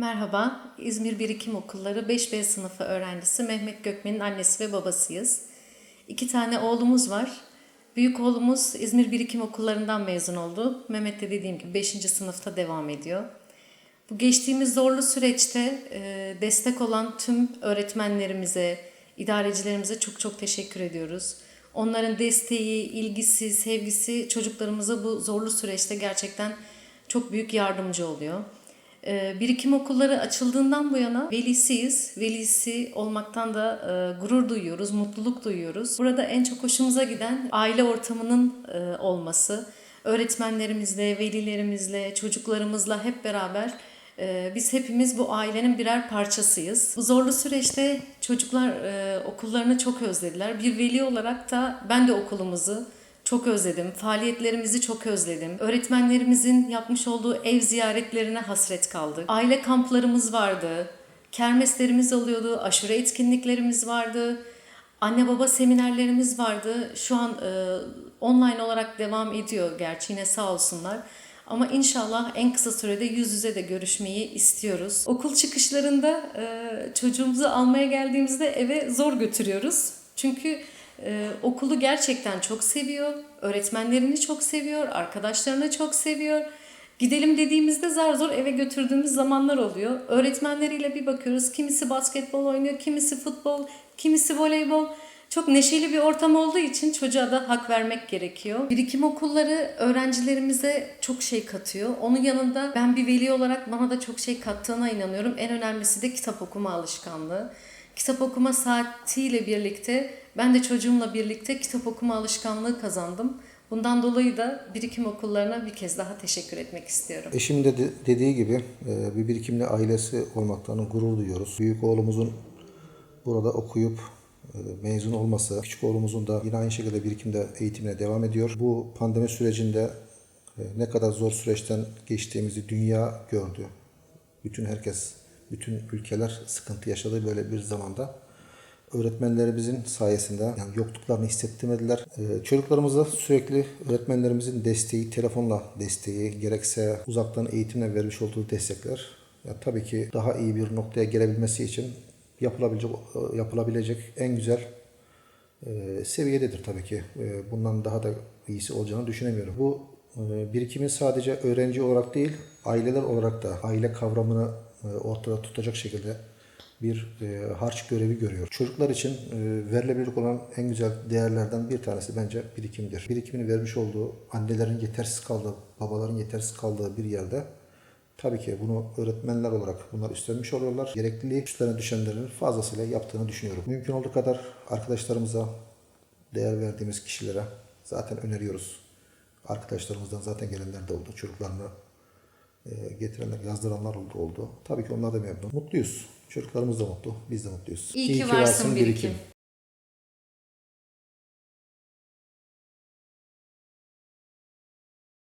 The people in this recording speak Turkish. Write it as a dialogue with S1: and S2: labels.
S1: Merhaba, İzmir Birikim Okulları 5B sınıfı öğrencisi Mehmet Gökmen'in annesi ve babasıyız. İki tane oğlumuz var. Büyük oğlumuz İzmir Birikim Okullarından mezun oldu. Mehmet de dediğim gibi 5. sınıfta devam ediyor. Bu geçtiğimiz zorlu süreçte e, destek olan tüm öğretmenlerimize, idarecilerimize çok çok teşekkür ediyoruz. Onların desteği, ilgisi, sevgisi çocuklarımıza bu zorlu süreçte gerçekten çok büyük yardımcı oluyor. E, Birikim okulları açıldığından bu yana velisiyiz. Velisi olmaktan da e, gurur duyuyoruz, mutluluk duyuyoruz. Burada en çok hoşumuza giden aile ortamının e, olması. Öğretmenlerimizle, velilerimizle, çocuklarımızla hep beraber e, biz hepimiz bu ailenin birer parçasıyız. Bu zorlu süreçte çocuklar okullarını çok özlediler. Bir veli olarak da ben de okulumuzu çok özledim. Faaliyetlerimizi çok özledim. Öğretmenlerimizin yapmış olduğu ev ziyaretlerine hasret kaldık. Aile kamplarımız vardı. Kermeslerimiz oluyordu. Aşure etkinliklerimiz vardı. Anne baba seminerlerimiz vardı. Şu an e, online olarak devam ediyor gerçi yine sağ olsunlar. Ama inşallah en kısa sürede yüz yüze de görüşmeyi istiyoruz. Okul çıkışlarında e, çocuğumuzu almaya geldiğimizde eve zor götürüyoruz. Çünkü ee, okulu gerçekten çok seviyor, öğretmenlerini çok seviyor, arkadaşlarını çok seviyor. Gidelim dediğimizde zar zor eve götürdüğümüz zamanlar oluyor. Öğretmenleriyle bir bakıyoruz. Kimisi basketbol oynuyor, kimisi futbol, kimisi voleybol. Çok neşeli bir ortam olduğu için çocuğa da hak vermek gerekiyor. Birikim okulları öğrencilerimize çok şey katıyor. Onun yanında ben bir veli olarak bana da çok şey kattığına inanıyorum. En önemlisi de kitap okuma alışkanlığı. Kitap okuma saatiyle birlikte ben de çocuğumla birlikte kitap okuma alışkanlığı kazandım. Bundan dolayı da birikim okullarına bir kez daha teşekkür etmek istiyorum.
S2: Eşim de de- dediği gibi e, bir birikimli ailesi olmaktan gurur duyuyoruz. Büyük oğlumuzun burada okuyup e, mezun olması, küçük oğlumuzun da yine aynı şekilde birikimde eğitimine devam ediyor. Bu pandemi sürecinde e, ne kadar zor süreçten geçtiğimizi dünya gördü. Bütün herkes, bütün ülkeler sıkıntı yaşadığı böyle bir zamanda öğretmenlerimizin sayesinde yani yokluklarını hissettirmediler. Ee, çocuklarımıza sürekli öğretmenlerimizin desteği, telefonla desteği, gerekse uzaktan eğitimle vermiş olduğu destekler ya tabii ki daha iyi bir noktaya gelebilmesi için yapılabilecek yapılabilecek en güzel e, seviyededir tabii ki. E, bundan daha da iyisi olacağını düşünemiyorum. Bu e, birikimin sadece öğrenci olarak değil, aileler olarak da aile kavramını ortada tutacak şekilde bir e, harç görevi görüyor. Çocuklar için e, verilebilecek olan en güzel değerlerden bir tanesi bence birikimdir. Birikimini vermiş olduğu annelerin yetersiz kaldığı, babaların yetersiz kaldığı bir yerde tabii ki bunu öğretmenler olarak bunlar üstlenmiş oluyorlar. Gerekliliği üstlerine düşenlerin fazlasıyla yaptığını düşünüyorum. Mümkün olduğu kadar arkadaşlarımıza, değer verdiğimiz kişilere zaten öneriyoruz. Arkadaşlarımızdan zaten gelenler de oldu. Çocuklarını e, getirenler, yazdıranlar oldu, oldu. Tabii ki onlar da memnun. Mutluyuz. Çocuklarımız da mutlu, biz de mutluyuz.
S1: İyi ki varsın birikim.